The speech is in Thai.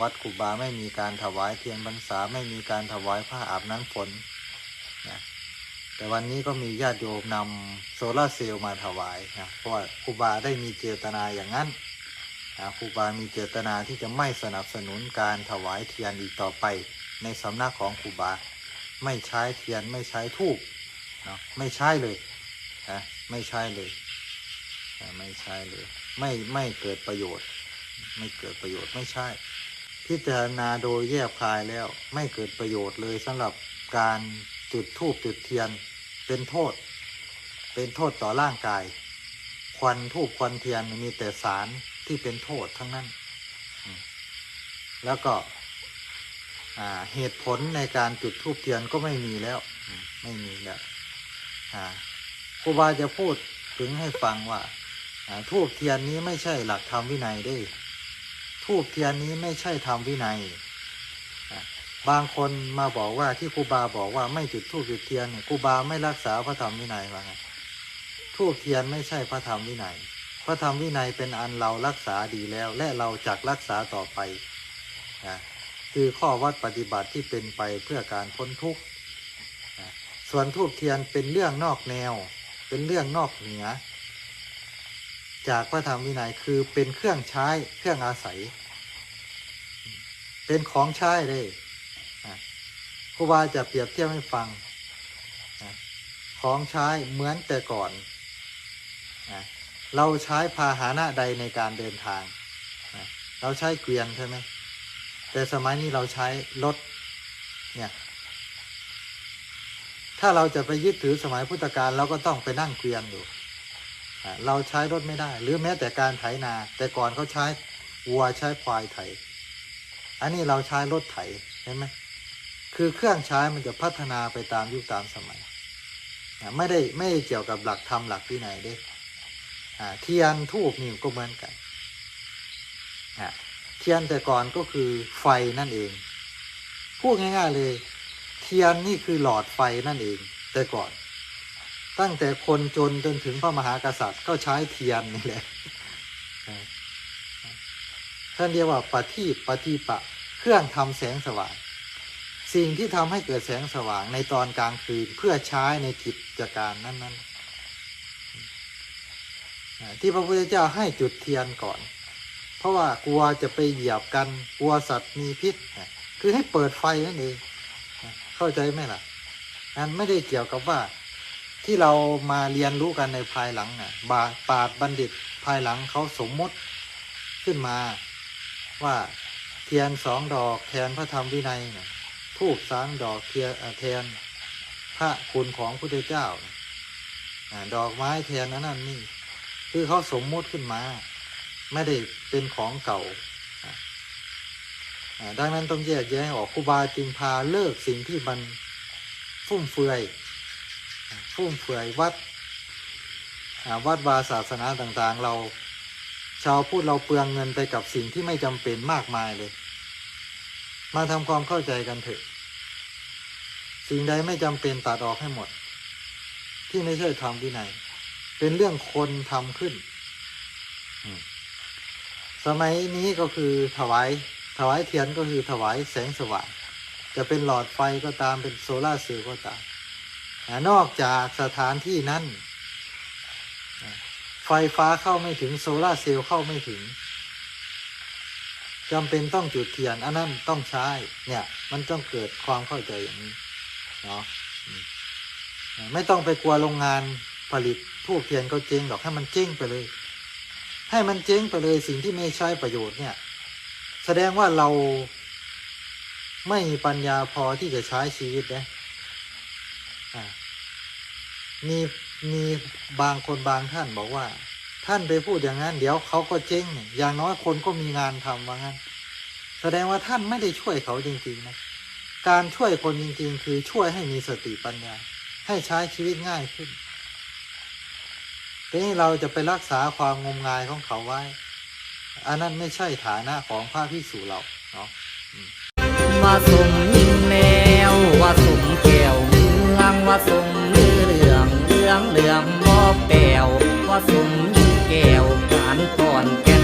วัดกุบาไม่มีการถวายเทียนพรรษาไม่มีการถวายผ้าอาบน้ำฝนนะแต่วันนี้ก็มีญาติโยมนำโซลาร์เซลล์มาถวายนะเพราะว่าครูบาได้มีเจตนาอย่างนั้นนะครูบามีเจตนาที่จะไม่สนับสนุนการถวายเทียนอีกต่อไป ในสำนักของครูบา ไม่ใช้เทียนไม่ใช้ทูบเนาะไม่ใช่เลยนะไม่ใช่เลยนะไม่ใช่เลย ไม่ไม่เกิดประโยชน์ ไม่เกิดประโยชน์ไม่ใช่ พิจารณาโดยแยบคายแล้วไม่เกิดประโยชน์เลยสำหรับการจุดธูปจุดเทียนเป็นโทษ เป็นโทษต่อร่างกาย ควันทูบควันเทียนมีแต่สารที่เป็นโทษทั้งนั้น แล้วก็เหตุผลในการจุดธูปเทียนก็ไม่มีแล้ว ไม่มีแล้วครูบาจะพูดถึงให้ฟังว่าทูบเทียนนี้ไม่ใช่หลักธรรมวินัยเด้ ทูบเทียนนี้ไม่ใช่ธรรมวินัย บางคนมาบอกว่าที่ครูบาบอกว่าไม่จุดทูบจุดเทียนเนี่ยครูบาไม่รักษาพระธรรมวินัยว่าไงทูบเทียนไม่ใช่พระธรรมวินัย พระธรรมวินัยเป็นอันเรารักษาดีแล้ว และเราจักรักษาต่อไปนะคือข้อวัดปฏิบัติที่เป็นไปเพื่อการพ้นทุกข์นะส่วนทูบเทียนเป็นเรื่องนอกแนว เป็นเรื่องนอกเหนือ จากพระธรรมวินัยคือเป็นเครื่องใช้เครื่องอาศัย เป็นของใช้เลยครูบาจะเปรียบเทียบให้ฟัง ของใช้เหมือนแต่ก่อน เราใช้พาหนะใดในการเดินทาง เราใช้เกวียนใช่ไหม แต่สมัยนี้เราใช้รถ เนี่ย ถ้าเราจะไปยึดถือสมัยพุทธกาลเราก็ต้องไปนั่งเกวียนอยู่เราใช้รถไม่ได้ หรือแม้แต่การไถนา แต่ก่อนเขาใช้วัวใช้ควายไถ อันนี้เราใช้รถไถเห็นไหมคือเครื่องใช้มันจะพัฒนาไปตามยุคตามสมัยไม่ได้ไม่เกี่ยวกับหลักธรรมหลักที่ไหนเด้เทียนทูบนี่ก็เหมือนกันเทียนแต่ก่อนก็คือไฟนั่นเอง พูดง่าย ๆเลย เทียนนี่คือหลอดไฟนั่นเอง แต่ก่อน ตั้งแต่คนจนจนถึงพระมหากษัตริย์ก็ใช้เทียนนี่แหละท่านเรียกว่าปฏิปฏิปะ เครื่องทำแสงสว่าง สิ่งที่ทำให้เกิดแสงสว่างในตอนกลางคืนเพื่อใช้ในกิจการนั้นๆ ที่พระพุทธเจ้าให้จุดเทียนก่อน เพราะว่ากลัวจะไปเหยียบกันกลัวสัตว์มีพิษ คือให้เปิดไฟนั่นเองเข้าใจไหมล่ะอันไม่ได้เกี่ยวกับว่าที่เรามาเรียนรู้กันในภายหลังน่ะบาปาดบัณฑิตภายหลังเขาสมมติขึ้นมาว่า ทียนสองดอกแทนพระธรรมวินัยนะทูบสามดอกเทียนแทนพระคุณของพระเจ้า ดอกไม้แทนนั้นนั่นนี่คือเขาสมมติขึ้นมา ไม่ได้เป็นของเก่าดังนั้นต้องแยกแยะออกครูบาจึงพาเลิกสิ่งที่มันฟุ่มเฟือยฟุ่มเฟือยวัดวัดวาศาสนาต่างๆ เรา ชาวพูดเราเปลืองเงินไปกับสิ่งที่ไม่จำเป็นมากมายเลย มาทำความเข้าใจกันเถอะ สิ่งใดไม่จำเป็นตัดออกให้หมด ที่ไม่ใช่ทำที่ไหน เป็นเรื่องคนทำขึ้น สมัยนี้ก็คือถวาย ถวายเทียนก็คือถวายแสงสว่าง จะเป็นหลอดไฟก็ตามเป็นโซลาร์เซลล์ก็ตาม นอกจากสถานที่นั้น ไฟฟ้าเข้าไม่ถึงโซลาเซลล์เข้าไม่ถึงจำเป็นต้องจุดเทียนอันนั้นต้องใช้ เนี่ย มันต้องเกิดความเข้าใจอย่างนี้เนาะไม่ต้องไปกลัวโรงงานผลิตทูบเทียนก็เจ๊งหรอกให้มันเจ๊งไปเลย ให้มันเจ๊งไปเลยสิ่งที่ไม่ใช้ประโยชน์เนี่ย แสดงว่าเราไม่มีปัญญาพอที่จะใช้ชีวิตนะอ่ามี มีบางคนบางท่านบอกว่า ท่านไปพูดอย่างนั้น เดี๋ยวเขาก็เจ๊งอย่างน้อยคนก็มีงานทำว่างั้น แสดงว่าท่านไม่ได้ช่วยเขาจริงๆนะการช่วยคนจริง ๆ คือช่วยให้มีสติปัญญา ให้ใช้ชีวิตง่ายขึ้นทีนี้เราจะไปรักษาความงมงายของเขาไว้ อันนั้นไม่ใช่ฐานะของพระพิสุเราเนาะว่าสมยิงแมวว่าสมแก้วเมืองว่าสม องเหลืองบ่แปวว่าสมยิงแก้วหานก่อนแก